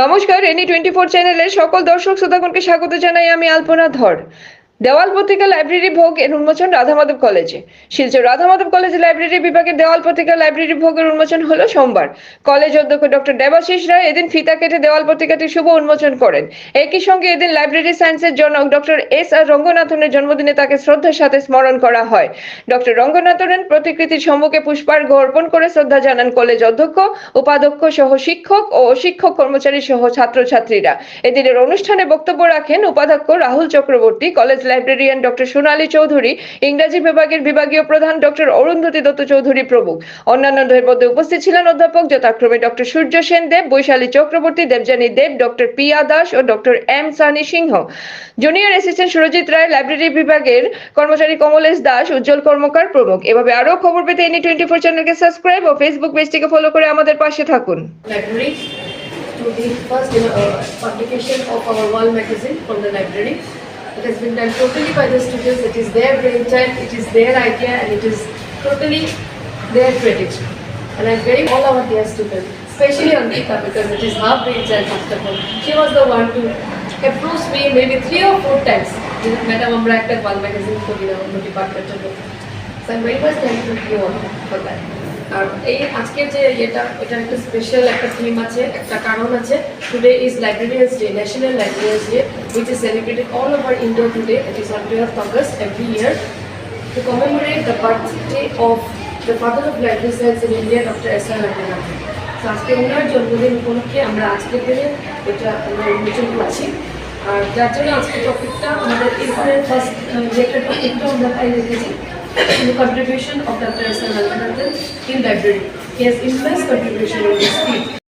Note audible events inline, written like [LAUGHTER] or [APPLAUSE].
নমস্কার any twenty four চ্যানেলের সকল দর্শক শ্রোতাগণকে স্বাগত জানাই আমি আলপনা ধর। দেওয়াল পত্রিকা লাইব্রেরি ভোগ এর উন্মোচন রাধামাধব কলেজে। শিলচর রাধামাধব কলেজ লাইব্রেরি বিভাগের দেওয়াল পত্রিকা লাইব্রেরি ভোগের উন্মোচন হলো সোমবার। কলেজ অধ্যক্ষ ডক্টর দেবাশিস রায় এদিন ফিতা কেটে দেওয়াল পত্রিকাটি শুভ উন্মোচন করেন। একই সঙ্গে এদিন লাইব্রেরি সায়েন্সের জনক ডক্টর এস আর রঙ্গনাথনের জন্মদিনে তাকে শ্রদ্ধার সাথে স্মরণ করা হয়। ডক্টর রঙ্গনাথনের প্রতিকৃতির সম্মুখে পুষ্পার্ঘ অর্পণ করে শ্রদ্ধা জানান কলেজ অধ্যক্ষ, উপাধ্যক্ষ সহ শিক্ষক ও শিক্ষক কর্মচারী সহ ছাত্রছাত্রীরা। এদিনের অনুষ্ঠানে বক্তব্য রাখেন উপাধ্যক্ষ Rahul Chakraborty, college librarian doctor Sonali Chowdhury ইংরাজি বিভাগের বিভাগীয় প্রধান ডক্টর অরুন্ধতী দত্ত চৌধুরী প্রমুখ। অন্যান্যদের মধ্যে উপস্থিত ছিলেন অধ্যাপক যথাক্রমে ডক্টর সূর্য সেন দেব বৈশালী চক্রবর্তী দেবযানী দেব ডক্টর পিয়া দাস ও doctor M Sunny Singh. Junior assistant Surajit Roy library বিভাগের কর্মচারী কমলেশ দাস উজ্জ্বল কর্মকার প্রমুখ। এভাবে আরও খবর পেতে এনি টোয়েন্টি ফোর চ্যানেলকে সাবস্ক্রাইব ও ফেসবুক পেজটিকে ফলো করে আমাদের পাশে থাকুন। To the first uh, publication of our wall magazine from the library. It has been done totally by the students. It is their brainchild, it is their idea, and it is totally their credit. And I'm very all our dear students, especially Ankita, because it is her brainchild first of all. She was the one to approach me maybe three or four times. Madam, আমরা একটা wall magazine করি না অন্য ডিপার্টমেন্টের Very much thankful to you all আর এই আজকের যে এটা এটার একটা স্পেশাল একটা থিম আছে, একটা কারণ আছে। Today is librarians day national librarians day which is celebrated all over India today it is on twelve August every year to commemorate the birthday of the father of library science in India doctor S R আজকে ওনার জন্মদিন উপলক্ষে আমরা আজকের দিনে এটা আমরা উন্মোচন করছি। আর যার জন্য আজকে টপিকটা আমাদের এখানে ফার্স্ট যে একটা টপিকটা আমরা রেখেছি [COUGHS] the contribution of Dr. S. R. Raghunathan in library. He has immense contribution in this field.